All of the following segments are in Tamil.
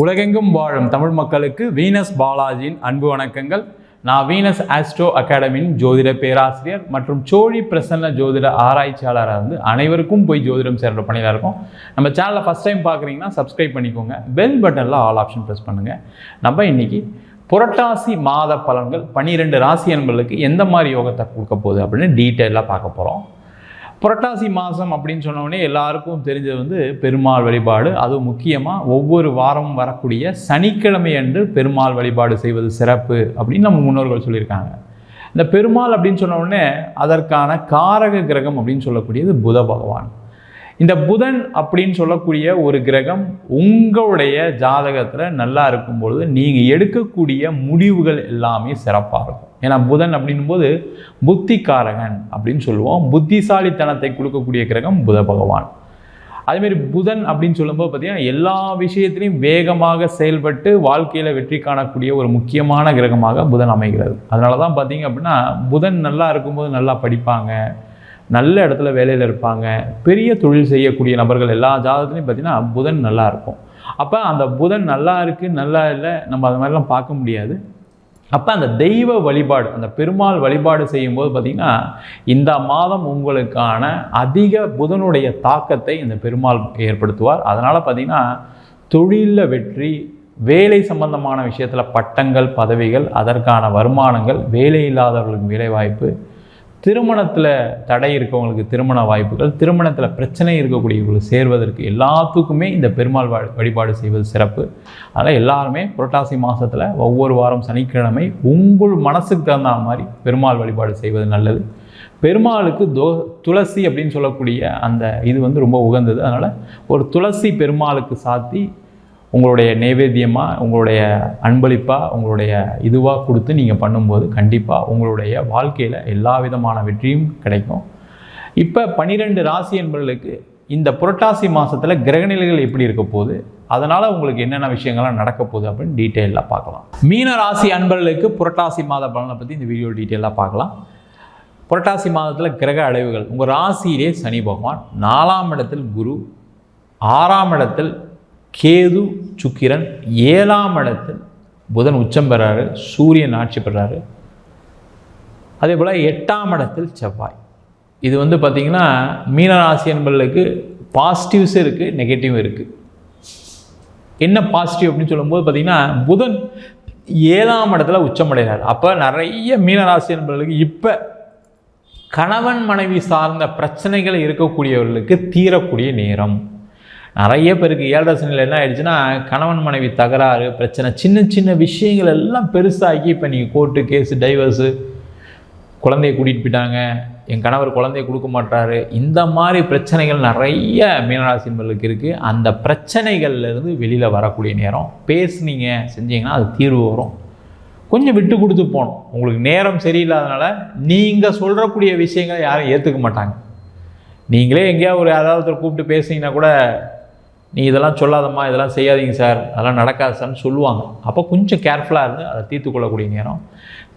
உலகெங்கும் வாழும் தமிழ் மக்களுக்கு வீனஸ் பாலாஜியின் அன்பு வணக்கங்கள். நான் வீனஸ் ஆஸ்ட்ரோ அகாடமியின் ஜோதிட பேராசிரியர் மற்றும் சோழி பிரசன்ன ஜோதிட ஆராய்ச்சியாளராக இருந்து அனைவருக்கும் போய் ஜோதிடம் சேர்ற பணியில் இருக்கும். நம்ம சேனலை ஃபஸ்ட் டைம் பார்க்குறீங்கன்னா சப்ஸ்கிரைப் பண்ணிக்கோங்க. பெல் பட்டனில் ஆல் ஆப்ஷன் ப்ரெஸ் பண்ணுங்கள் நம்ம இன்னைக்கு புரட்டாசி மாத பலன்கள் பன்னிரெண்டு ராசி அன்பர்களுக்கு எந்த மாதிரி யோகத்தை கொடுக்க போகுது அப்படின்னு டீட்டெயிலாக பார்க்க போகிறோம் புரட்டாசி மாதம் அப்படின்னு சொன்னோடனே எல்லாருக்கும் தெரிஞ்சது வந்து பெருமாள் வழிபாடு. அதுவும் முக்கியமாக ஒவ்வொரு வாரமும் வரக்கூடிய சனிக்கிழமை அன்று பெருமாள் வழிபாடு செய்வது சிறப்பு அப்படின்னு நம்ம முன்னோர்கள் சொல்லியிருக்காங்க. இந்த பெருமாள் அப்படின்னு சொன்ன உடனே அதற்கான காரக கிரகம் அப்படின்னு சொல்லக்கூடியது புத பகவான். இந்த புதன் அப்படின்னு சொல்லக்கூடிய ஒரு கிரகம் உங்களுடைய ஜாதகத்தில் நல்லா இருக்கும் பொழுது நீங்கள் எடுக்கக்கூடிய முடிவுகள் எல்லாமே சிறப்பாக இருக்கும். ஏன்னா புதன் அப்படின்னும் போது அப்படின்னு சொல்லுவோம். புத்திசாலித்தனத்தை கொடுக்கக்கூடிய கிரகம் புத பகவான். அதேமாரி புதன் அப்படின்னு சொல்லும்போது பார்த்தீங்கன்னா எல்லா விஷயத்திலையும் வேகமாக செயல்பட்டு வாழ்க்கையில் வெற்றி காணக்கூடிய ஒரு முக்கியமான கிரகமாக புதன் அமைகிறது. அதனால தான் பார்த்தீங்க அப்படின்னா புதன் நல்லா இருக்கும்போது நல்லா படிப்பாங்க. நல்ல இடத்துல வேலையில் இருப்பாங்க. பெரிய தொழில் செய்யக்கூடிய நபர்கள் எல்லா ஜாதகத்துலையும் பார்த்தீங்கன்னா புதன் நல்லா இருக்கும். அப்போ அந்த புதன் நல்லா இருக்குது நல்லா இல்லை நம்ம அது மாதிரிலாம் பார்க்க முடியாது. அப்போ அந்த தெய்வ வழிபாடு அந்த பெருமாள் வழிபாடு செய்யும்போது பார்த்திங்கன்னா இந்த மாதம் உங்களுக்கான அதிக புதனுடைய தாக்கத்தை இந்த பெருமாள் ஏற்படுத்துவார். அதனால் பார்த்திங்கன்னா தொழிலில் வெற்றி வேலை சம்பந்தமான விஷயத்தில் பட்டங்கள் பதவிகள் அதற்கான வருமானங்கள் வேலை இல்லாதவர்களுக்கு வேலைவாய்ப்பு திருமணத்தில் தடை இருக்கவங்களுக்கு திருமண வாய்ப்புகள் திருமணத்தில் பிரச்சனை இருக்கக்கூடியவங்களுக்கு சேர்வதற்கு எல்லாத்துக்குமே இந்த பெருமாள் வழிபாடு செய்வது சிறப்பு. அதனால் எல்லாருமே புரட்டாசி மாதத்தில் ஒவ்வொரு வாரம் சனிக்கிழமை உங்கள் மனசுக்கு தகுந்த மாதிரி பெருமாள் வழிபாடு செய்வது நல்லது. பெருமாளுக்கு தோ துளசி அப்படின்னு சொல்லக்கூடிய அந்த இது வந்து ரொம்ப உகந்தது. அதனால் ஒரு துளசி பெருமாளுக்கு சாத்தி உங்களுடைய நைவேத்தியமாக உங்களுடைய அன்பளிப்பாக உங்களுடைய இதுவாக கொடுத்து நீங்கள் பண்ணும்போது கண்டிப்பாக உங்களுடைய வாழ்க்கையில் எல்லா விதமான வெற்றியும் கிடைக்கும். இப்போ பன்னிரெண்டு ராசி என்பவர்களுக்கு இந்த புரட்டாசி மாதத்தில் கிரகநிலைகள் எப்படி இருக்க போகுது? அதனால் உங்களுக்கு என்னென்ன விஷயங்கள்லாம் நடக்க போகுது அப்படின்னு டீட்டெயிலாக பார்க்கலாம். மீன ராசி அன்பர்களுக்கு புரட்டாசி மாத பலனை பற்றி இந்த வீடியோ டீட்டெயிலாக பார்க்கலாம். புரட்டாசி மாதத்தில் கிரக அடைவுகள். உங்கள் ராசியிலே சனி பகவான் நாலாம் இடத்தில் குரு ஆறாம் இடத்தில் கேது சுக்கிரன் ஏழாம் இடத்தில் புதன் உச்சம் பெறாரு சூரியன் ஆட்சி பெறாரு. அதே போல் எட்டாம் இடத்தில் செவ்வாய். இது வந்து பார்த்திங்கன்னா மீனராசி என்பர்களுக்கு பாசிட்டிவ்ஸும் இருக்குது நெகட்டிவும் இருக்குது என்ன பாசிட்டிவ் அப்படின்னு சொல்லும்போது பார்த்திங்கன்னா புதன் ஏழாம் இடத்துல உச்சமடைகிறார் அப்போ நிறைய மீனராசி என்பவர்களுக்கு இப்போ கணவன் மனைவி சார்ந்த பிரச்சனைகள் இருக்கக்கூடியவர்களுக்கு தீரக்கூடிய நேரம். நிறைய பேருக்கு ஏழரை சனியில் என்ன ஆயிடுச்சுன்னா கணவன் மனைவி தகராறு பிரச்சனை சின்ன சின்ன விஷயங்கள் எல்லாம் பெருசாகி இப்போ நீங்கள் கோர்ட்டு கேஸு டைவர்ஸு குழந்தைய கூட்டிகிட்டு போயிட்டாங்க என் கணவர் குழந்தைய கொடுக்க மாட்டாரு இந்த மாதிரி பிரச்சனைகள் நிறைய மீனராசி என்பர்களுக்கு இருக்குது அந்த பிரச்சனைகள்லேருந்து வெளியில் வரக்கூடிய நேரம் பேசுனீங்க செஞ்சீங்கன்னா அது தீர்வு வரும். கொஞ்சம் விட்டு கொடுத்து போகணும். உங்களுக்கு நேரம் சரியில்லாதனால நீங்கள் சொல்கிறக்கூடிய விஷயங்களை யாரும் ஏற்றுக்க மாட்டாங்க. நீங்களே எங்கேயாவது ஒரு யாராவது கூப்பிட்டு பேசுனீங்கன்னா கூட நீ இதெல்லாம் சொல்லாதம்மா இதெல்லாம் செய்யாதீங்க சார். அதெல்லாம் நடக்காது சார்னு சொல்லுவாங்க. அப்போ கொஞ்சம் கேர்ஃபுல்லாக இருந்து அதை தீர்த்து கொள்ளக்கூடிய நேரம்.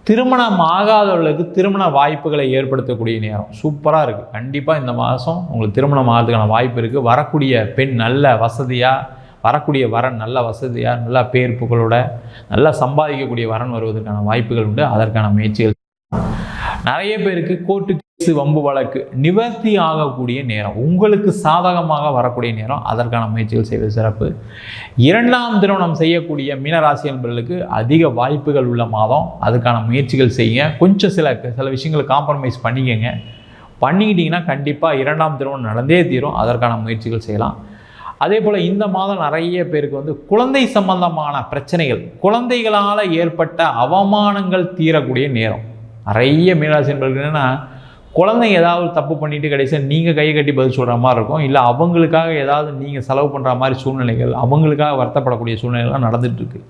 திருமணம் ஆகாதவர்களுக்கு திருமண வாய்ப்புகளை ஏற்படுத்தக்கூடிய நேரம். சூப்பராக இருக்குது கண்டிப்பாக இந்த மாதம் உங்களுக்கு திருமணம் ஆகிறதுக்கான வாய்ப்பு இருக்குது வரக்கூடிய பெண் நல்ல வசதியாக வரக்கூடிய வரன் நல்ல வசதியாக நல்ல பேர் புகழோட நல்லா சம்பாதிக்கக்கூடிய வரன் வருவதற்கான வாய்ப்புகள் உண்டு. அதற்கான முயற்சிகள். நிறைய பேருக்கு கோர்ட்டு கேஸு வம்பு வழக்கு. நிவர்த்தி ஆகக்கூடிய நேரம் உங்களுக்கு சாதகமாக வரக்கூடிய நேரம் அதற்கான முயற்சிகள் செய்வது சிறப்பு. இரண்டாம் திருமணம் செய்யக்கூடிய மீனராசி என்பவர்களுக்கு அதிக வாய்ப்புகள் உள்ள மாதம் அதுக்கான முயற்சிகள் செய்யுங்க. கொஞ்சம் சில சில விஷயங்களை காம்ப்ரமைஸ் பண்ணிக்கங்க. பண்ணிக்கிட்டிங்கன்னா கண்டிப்பாக இரண்டாம் திருமணம் நடந்தே தீரும் அதற்கான முயற்சிகள் செய்யலாம். அதே போல் இந்த மாதம் நிறைய பேருக்கு வந்து குழந்தை சம்பந்தமான பிரச்சனைகள் குழந்தைகளால் ஏற்பட்ட அவமானங்கள் தீரக்கூடிய நேரம். நிறைய மீனராசி என்பவர்கள் என்னென்னா குழந்தைங்க ஏதாவது தப்பு பண்ணிட்டு கடைசியாக நீங்கள் கையை கட்டி பதில் சொல்கிற மாதிரி இருக்கும். இல்லை அவங்களுக்காக ஏதாவது நீங்கள் செலவு பண்ணுற மாதிரி சூழ்நிலைகள் அவங்களுக்காக வருத்தப்படக்கூடிய சூழ்நிலைகள்லாம் நடந்துகிட்ருக்கு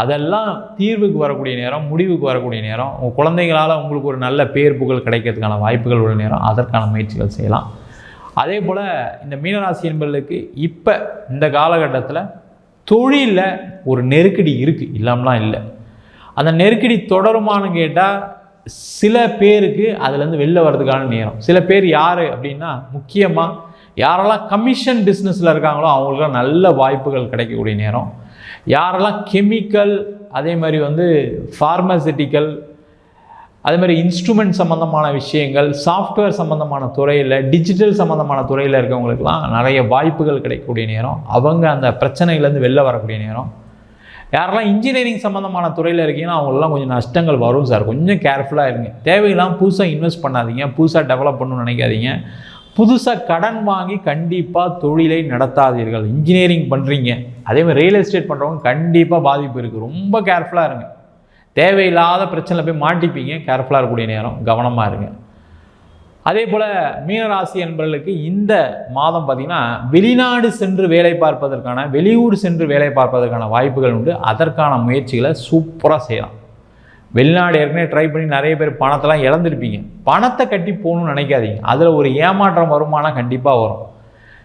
அதெல்லாம் தீர்வுக்கு வரக்கூடிய நேரம் முடிவுக்கு வரக்கூடிய நேரம். உங்கள் குழந்தைங்களால் உங்களுக்கு ஒரு நல்ல பேர் புகழ் கிடைக்கிறதுக்கான வாய்ப்புகள் உள்ள நேரம். அதற்கான முயற்சிகள் செய்யலாம். அதே போல் இந்த மீனராசி என்பர்களுக்கு இப்போ இந்த காலகட்டத்தில் தொழிலில் ஒரு நெருக்கடி இருக்குது இல்லாமலாம் இல்லை. அந்த நெருக்கடி தொடருமான்னு கேட்டால் சில பேருக்கு அதுலேருந்து வெளில வர்றதுக்கான நேரம். சில பேர் யார் அப்படின்னா முக்கியமாக யாரெல்லாம் கமிஷன் பிஸ்னஸில் இருக்காங்களோ அவங்களுக்குலாம் நல்ல வாய்ப்புகள் கிடைக்கக்கூடிய நேரம். யாரெல்லாம் கெமிக்கல் அதே மாதிரி வந்து ஃபார்மசிட்டிக்கல் அதே மாதிரி இன்ஸ்ட்ருமெண்ட் சம்மந்தமான விஷயங்கள் சாஃப்ட்வேர் சம்மந்தமான துறையில் டிஜிட்டல் சம்மந்தமான துறையில் இருக்கவங்களுக்கெல்லாம் நிறைய வாய்ப்புகள் கிடைக்கக்கூடிய நேரம். அவங்க அந்த பிரச்சனையிலேருந்து வெளில வரக்கூடிய நேரம். யாரெல்லாம் இன்ஜினியரிங் சம்மந்தமான துறையில் இருக்கீங்கன்னா அவங்களெலாம் கொஞ்சம் நஷ்டங்கள் வரும் சார். கொஞ்சம் கேர்ஃபுல்லாக இருங்க. தேவையில்லாமல் புதுசாக இன்வெஸ்ட் பண்ணாதீங்க. புதுசாக டெவலப் பண்ணணும்னு நினைக்காதீங்க. புதுசாக கடன் வாங்கி கண்டிப்பாக தொழிலை நடத்தாதீர்கள். இன்ஜினியரிங் பண்ணுறீங்க அதே மாதிரி ரியல் எஸ்டேட் பண்ணுறவங்க கண்டிப்பாக பாதிப்பு இருக்குது ரொம்ப கேர்ஃபுல்லாக இருங்க. தேவையில்லாத பிரச்சனையில் போய் மாட்டிப்பீங்க. கேர்ஃபுல்லாக இருக்கக்கூடிய நேரம். கவனமாக இருங்க. அதே போல் மீனராசி என்பவர்களுக்கு இந்த மாதம் பார்த்திங்கன்னா வெளிநாடு சென்று வேலை பார்ப்பதற்கான வெளியூர் சென்று வேலை பார்ப்பதற்கான வாய்ப்புகள் உண்டு. அதற்கான முயற்சிகளை சூப்பராக செய்யலாம். வெளிநாடு ஏற்கனவே ட்ரை பண்ணி நிறைய பேர் பணத்தெல்லாம் இழந்திருப்பீங்க. பணத்தை கட்டி போகணும்னு நினைக்காதீங்க. அதில் ஒரு ஏமாற்றம் வருமானம் கண்டிப்பாக வரும்.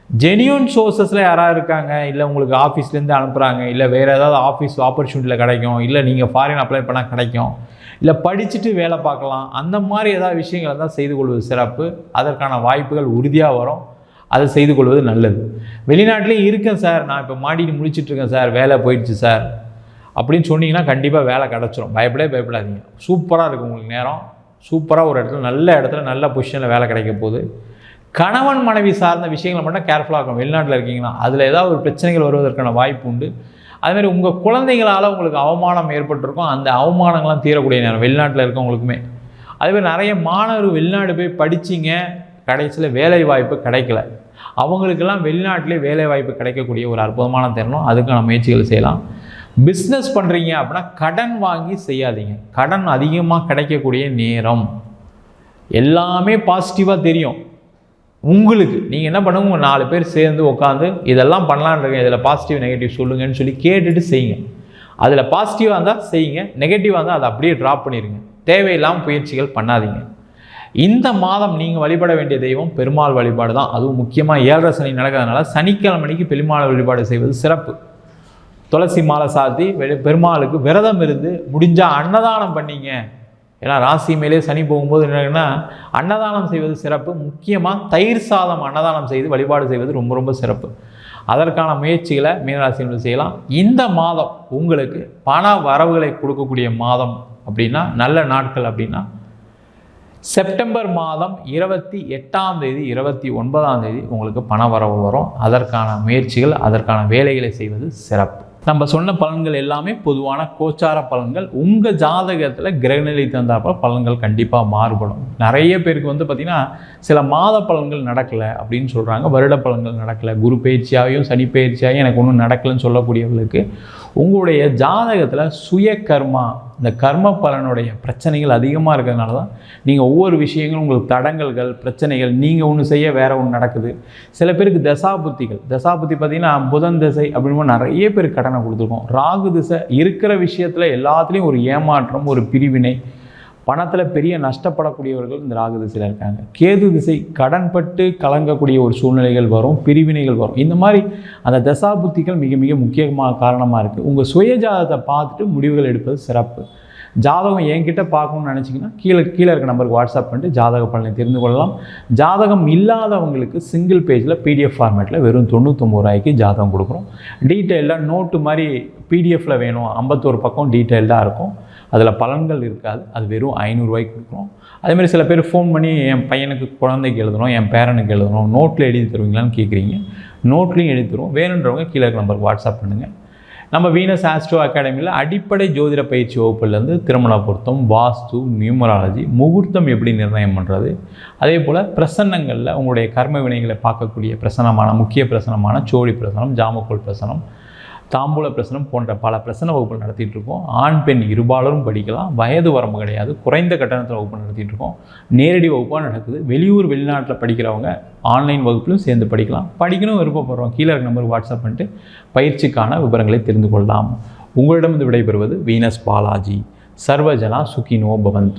ஜெனியூன் சோர்ஸஸில் யாராவது இருக்காங்க? இல்லை உங்களுக்கு ஆஃபீஸ்லேருந்து அனுப்புகிறாங்க இல்லை வேறு ஏதாவது ஆஃபீஸ் ஆப்பர்ச்சுனிட்டியில் கிடைக்கும்? இல்லை நீங்கள் ஃபாரின் அப்ளை பண்ணால் கிடைக்கும்? இல்லை படிச்சுட்டு வேலை பார்க்கலாம்? அந்த மாதிரி ஏதாவது விஷயங்களை தான் செய்து கொள்வது சிறப்பு. அதற்கான வாய்ப்புகள் உறுதியாக வரும். அதை செய்து கொள்வது நல்லது. வெளிநாட்டிலையும் இருக்கேன் சார். நான் இப்போ மாடிட்டு முடிச்சிட்ருக்கேன் சார். வேலை போயிடுச்சு சார். அப்படின்னு சொன்னீங்கன்னா கண்டிப்பாக வேலை கிடச்சிரும். பயப்படவே பயப்படாதீங்க. சூப்பராக இருக்கும் உங்களுக்கு நேரம். சூப்பராக ஒரு இடத்துல நல்ல இடத்துல நல்ல பொசிஷனில் வேலை கிடைக்க போகுது. கணவன் மனைவி சார்ந்த விஷயங்களை மட்டும் கேர்ஃபுல்லாக இருக்கும் வெளிநாட்டில் இருக்கீங்கன்னா அதில் ஏதாவது ஒரு பிரச்சனைகள் வருவதற்கான வாய்ப்பு உண்டு. அதுமாதிரி உங்கள் குழந்தைங்களால் உங்களுக்கு அவமானம் ஏற்பட்டிருக்கும். அந்த அவமானங்கள்லாம் தீரக்கூடிய நேரம் வெளிநாட்டில் இருக்கவங்களுக்குமே. அதுமாதிரி நிறைய மாணவர் வெளிநாடு போய் படிச்சிங்க கடைசியில் வேலை வாய்ப்பு கிடைக்கல. அவங்களுக்கெல்லாம் வெளிநாட்டிலே வேலை வாய்ப்பு கிடைக்கக்கூடிய ஒரு அற்புதமான தருணம். அதுக்கான முயற்சிகள் செய்யலாம். பிஸ்னஸ் பண்ணுறீங்க அப்படின்னா கடன் வாங்கி செய்யாதீங்க. கடன் அதிகமாக கிடைக்கக்கூடிய நேரம். எல்லாமே பாசிட்டிவாக தெரியும். உங்களுக்கு நீங்கள் என்ன பண்ணுங்க உங்கள் நாலு பேர் சேர்ந்து உட்காந்து இதெல்லாம் பண்ணலான்னு இருக்கேன் இதில் பாசிட்டிவ் நெகட்டிவ் சொல்லுங்கன்னு சொல்லி கேட்டுட்டு செய்யுங்க. அதில் பாசிட்டிவாக இருந்தால் செய்யுங்க நெகட்டிவாக இருந்தால் அதை அப்படியே ட்ராப் பண்ணிடுங்க தேவையில்லாமல் முயற்சிகள் பண்ணாதீங்க. இந்த மாதம் நீங்கள் வழிபட வேண்டிய தெய்வம் பெருமாள் வழிபாடு தான். அதுவும் முக்கியமாக ஏழரை சனி நடக்கிறதுனால சனிக்கிழமைக்கு பெருமாள் வழிபாடு செய்வது சிறப்பு. துளசி மாலை சாத்தி பெருமாளுக்கு விரதம் இருந்து முடிஞ்சால் அன்னதானம் பண்ணிங்க. ஏன்னா ராசி மேலே சனி போகும்போது என்னன்னா அன்னதானம் செய்வது சிறப்பு. முக்கியமாக தயிர் சாதம் அன்னதானம் செய்து வழிபாடு செய்வது ரொம்ப ரொம்ப சிறப்பு. அதற்கான முயற்சிகளை மீனராசினர்கள் செய்யலாம். இந்த மாதம் உங்களுக்கு பண வரவுகளை கொடுக்கக்கூடிய மாதம் அப்படின்னா நல்ல நாட்கள் அப்படின்னா செப்டம்பர் மாதம் இருபத்தி எட்டாம் தேதி இருபத்தி ஒன்பதாம் தேதி உங்களுக்கு பண வரவு வரும். அதற்கான முயற்சிகள் அதற்கான வேலைகளை செய்வது சிறப்பு. நம்ம சொன்ன பலன்கள் எல்லாமே பொதுவான கோச்சார பலன்கள். உங்கள் ஜாதகத்தில் கிரகநிலை தந்தாப்ப பலன்கள் கண்டிப்பாக மாறுபடும். நிறைய பேருக்கு வந்து பார்த்திங்கன்னா சில மாத பலன்கள் நடக்கலை அப்படின்னு சொல்கிறாங்க வருட பலன்கள் நடக்கலை. குரு பயிற்சியாகவும் சனி பயிற்சியாகவும் எனக்கு ஒன்றும் நடக்கலைன்னு சொல்லக்கூடியவர்களுக்கு உங்களுடைய ஜாதகத்தில் சுய கர்மா இந்த கர்ம பலனுடைய பிரச்சனைகள் அதிகமாக இருக்கிறதுனால தான் நீங்கள் ஒவ்வொரு விஷயங்களும் உங்களுக்கு தடங்கல்கள் பிரச்சனைகள் நீங்கள் ஒன்று செய்ய வேறு ஒன்று நடக்குது. சில பேருக்கு தசாபுத்திகள். தசாபுத்தி பார்த்திங்கன்னா புதன் திசை அப்படின்னு நிறைய பேர் கடனை கொடுத்துருக்கோம். ராகு திசை இருக்கிற விஷயத்தில் எல்லாத்துலேயும் ஒரு ஏமாற்றம் ஒரு பிரிவினை பணத்தில் பெரிய நஷ்டப்படக்கூடியவர்கள் இந்த ராகு திசையில் இருக்காங்க. கேது திசை கடன்பட்டு கலங்கக்கூடிய ஒரு சூழ்நிலைகள் வரும் பிரிவினைகள் வரும். இந்த மாதிரி அந்த தசா புத்திகள் மிக மிக முக்கியமாக காரணமாக இருக்குது உங்கள் சுயஜாதத்தை பார்த்துட்டு முடிவுகள் எடுப்பது சிறப்பு. ஜாதகம் என்கிட்ட பார்க்கணும்னு நினச்சிங்கன்னா கீழே கீழே இருக்க நம்பருக்கு வாட்ஸ்அப் பண்ணிட்டு ஜாதக பலனை தெரிந்து கொள்ளலாம். ஜாதகம் இல்லாதவங்களுக்கு சிங்கிள் பேஜில் பிடிஎஃப் ஃபார்மேட்டில் வெறும் தொண்ணூற்றொம்பது ரூபாய்க்கு ஜாதகம் கொடுக்குறோம். டீட்டெயிலாக நோட்டு மாதிரி பிடிஎஃப்பில் வேணும். ஐம்பத்தோரு பக்கம் டீட்டெயில்டாக இருக்கும். அதில் பலன்கள் இருக்காது. அது வெறும் ஐநூறுரூவாய்க்கு கொடுக்குறோம். அதேமாதிரி சில பேர் ஃபோன் பண்ணி என் பையனுக்கு குழந்தைக்கு எழுதணும் என் பேரனுக்கு எழுதணும் நோட்டில் எழுதி தருவீங்களான்னு கேட்குறீங்க. நோட்லேயும் எழுதி தருவோம். வேணுன்றவங்க கீழே நம்பருக்கு வாட்ஸ்அப் பண்ணுங்கள் நம்ம வீனஸ் ஆஸ்ட்ரோ அகாடமியில் அடிப்படை ஜோதிட பயிற்சி வகுப்புலேருந்து திருமண பொருத்தம் வாஸ்து நியூமராலஜி முகூர்த்தம் எப்படி நிர்ணயம் பண்ணுறது அதே போல் பிரசன்னங்களில் உங்களுடைய கர்ம வினைகளை பார்க்கக்கூடிய பிரசனமான முக்கிய பிரசனமான சோழி பிரசனம் ஜாமக்கோல் பிரசனம் தாம்பூல பிரசனம் போன்ற பல பிரசன வகுப்புகள் நடத்திட்டு இருக்கோம் ஆண் பெண் இருபாலரும் படிக்கலாம். வயது வரம்பு கிடையாது. குறைந்த கட்டணத்தில் வகுப்பு நடத்திட்டு இருக்கோம் நேரடி வகுப்பாக நடக்குது. வெளியூர் வெளிநாட்டில் படிக்கிறவங்க ஆன்லைன் வகுப்பிலும் சேர்ந்து படிக்கலாம். படிக்கணும் விருப்பப்படுறோம். கீழே இருக்க நம்பர் வாட்ஸ்அப் பண்ணிட்டு பயிற்சிக்கான விவரங்களை தெரிந்து கொள்ளலாம். உங்களிடமிருந்து விடைபெறுவது வீனஸ் பாலாஜி. சர்வஜனா சுகினோ பவந்து.